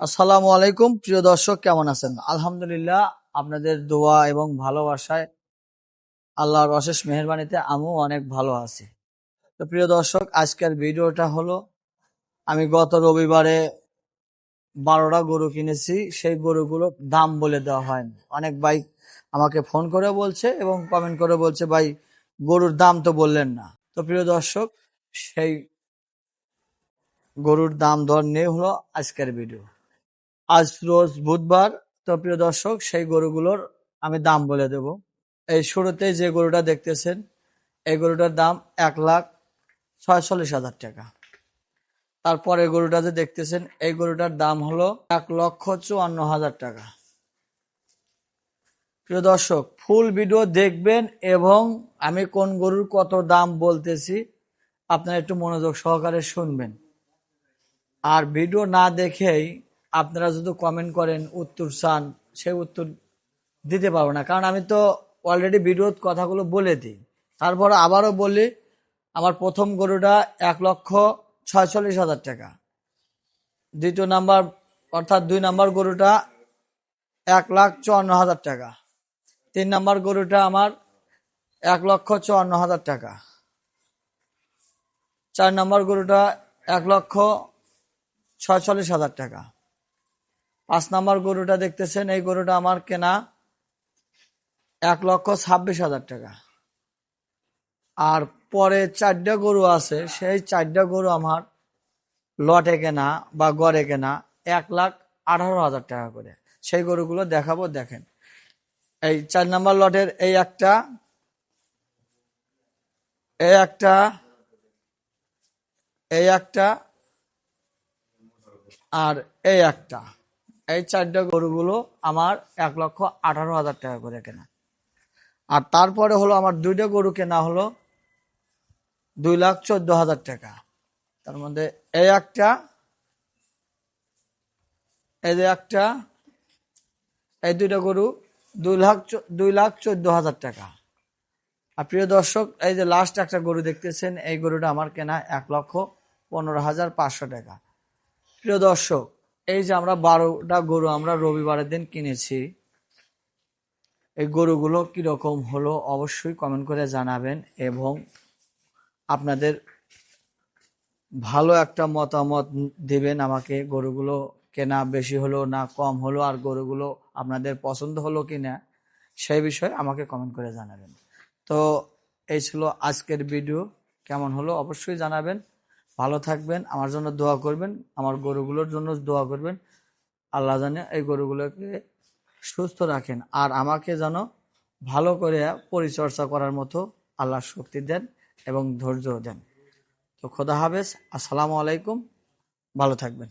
আসসালামু আলাইকুম, প্রিয় দর্শক, কেমন আছেন? আলহামদুলিল্লাহ, আপনাদের দোয়া এবং ভালোবাসায় আল্লাহর অশেষ মেহরবানিতে আমিও অনেক ভালো আছি। তো প্রিয় দর্শক, আজকের ভিডিওটা হলো, আমি গত রবিবারে বারোটা গরু কিনেছি, সেই গরুগুলোর দাম বলে দেওয়া হয়নি। অনেক ভাই আমাকে ফোন করে বলছে এবং কমেন্ট করে বলছে, ভাই, গরুর দাম তো বললেন না। তো প্রিয় দর্শক, সেই গরুর দাম দর নিয়ে হলো আজকের ভিডিও। আজ রোজ বুধবার। তো প্রিয় দর্শক, সেই গরুগুলোর আমি দাম বলে দেব। এই শুরুতে যে গরুটা দেখতেছেন, এই গরুটার দাম এক লাখ ছয়চল্লিশ হাজার টাকা। তারপরে গরুটা যে দেখতেছেন, এই গরুটার দাম হলো এক লক্ষ চুয়ান্ন হাজার টাকা। প্রিয় দর্শক, ফুল ভিডিও দেখবেন এবং আমি কোন গরুর কত দাম বলতেছি, আপনারা একটু মনোযোগ সহকারে শুনবেন। আর ভিডিও না দেখেই আপনারা যদি কমেন্ট করেন, উত্তর চান, সেই উত্তর দিতে পারব না। কারণ আমি তো অলরেডি ভিডিওর কথাগুলো বলে দিই। তারপর আবারও বলি, আমার প্রথম গরুটা এক লক্ষ ছয়চল্লিশ হাজার টাকা। দ্বিতীয় নাম্বার, অর্থাৎ দুই নাম্বার গরুটা এক লাখ চুয়ান্ন হাজার টাকা। তিন নাম্বার গরুটা আমার এক লক্ষ চুয়ান্ন হাজার টাকা। চার নাম্বার গরুটা এক লক্ষ ছয়চল্লিশ হাজার টাকা। পাঁচ নাম্বার গরুটা দেখতেছেন, এই গরুটা আমার কেনা এক লক্ষ ছাব্বিশ হাজার টাকা। আর পরে চারটা গরু আছে, সেই চারটা গরু আমার লটে কেনা বা গড়ে কেনা এক লাখ আঠারো হাজার টাকা করে। সেই গরুগুলো দেখাবো, দেখেন। এই চার নাম্বার লটের এই একটা এই একটা এই একটা আর এই একটা। এই চারটা গরুগুলো আমার এক লক্ষ আঠারো হাজার টাকা করে কেনা। আর তারপরে হলো আমার দুইটা গরু কেনা হলো দুই লাখ চোদ্দ হাজার টাকা। তার মধ্যে এই একটা, এই যে একটা, এই দুইটা গরু দুই লাখ দুই লাখ চোদ্দ হাজার টাকা। আর প্রিয় দর্শক, এই যে লাস্ট একটা গরু দেখতেছেন, এই গরুটা আমার কেনা এক লক্ষ পনেরো হাজার পাঁচশো টাকা। প্রিয় দর্শক এই যে আমরা বারোটা গরু আমরা রবিবারের দিন কিনেছি, এই গরুগুলো কীরকম হলো অবশ্যই কমেন্ট করে জানাবেন এবং আপনাদের ভালো একটা মতামত দেবেন আমাকে গরুগুলো কেনা বেশি হলো না কম হলো আর গরুগুলো আপনাদের পছন্দ হলো কি না সেই বিষয়ে আমাকে কমেন্ট করে জানাবেন। তো এই ছিল আজকের ভিডিও কেমন হলো অবশ্যই জানাবেন। ভালো থাকবেন, আমার জন্য দোয়া করবেন, আমার গরুগুলোর জন্য দোয়া করবেন। আল্লাহ জানে এই গরুগুলোকে সুস্থ রাখেন আর আমাকে যেন ভালো করে পরিচর্যা করার মতো আল্লাহ শক্তি দেন এবং ধৈর্য দেন। তো খোদা হাফেজ, আসসালামু আলাইকুম, ভালো থাকবেন।